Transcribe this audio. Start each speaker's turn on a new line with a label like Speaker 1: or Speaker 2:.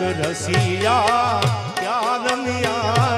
Speaker 1: રસિયા ક્યાં રમિયા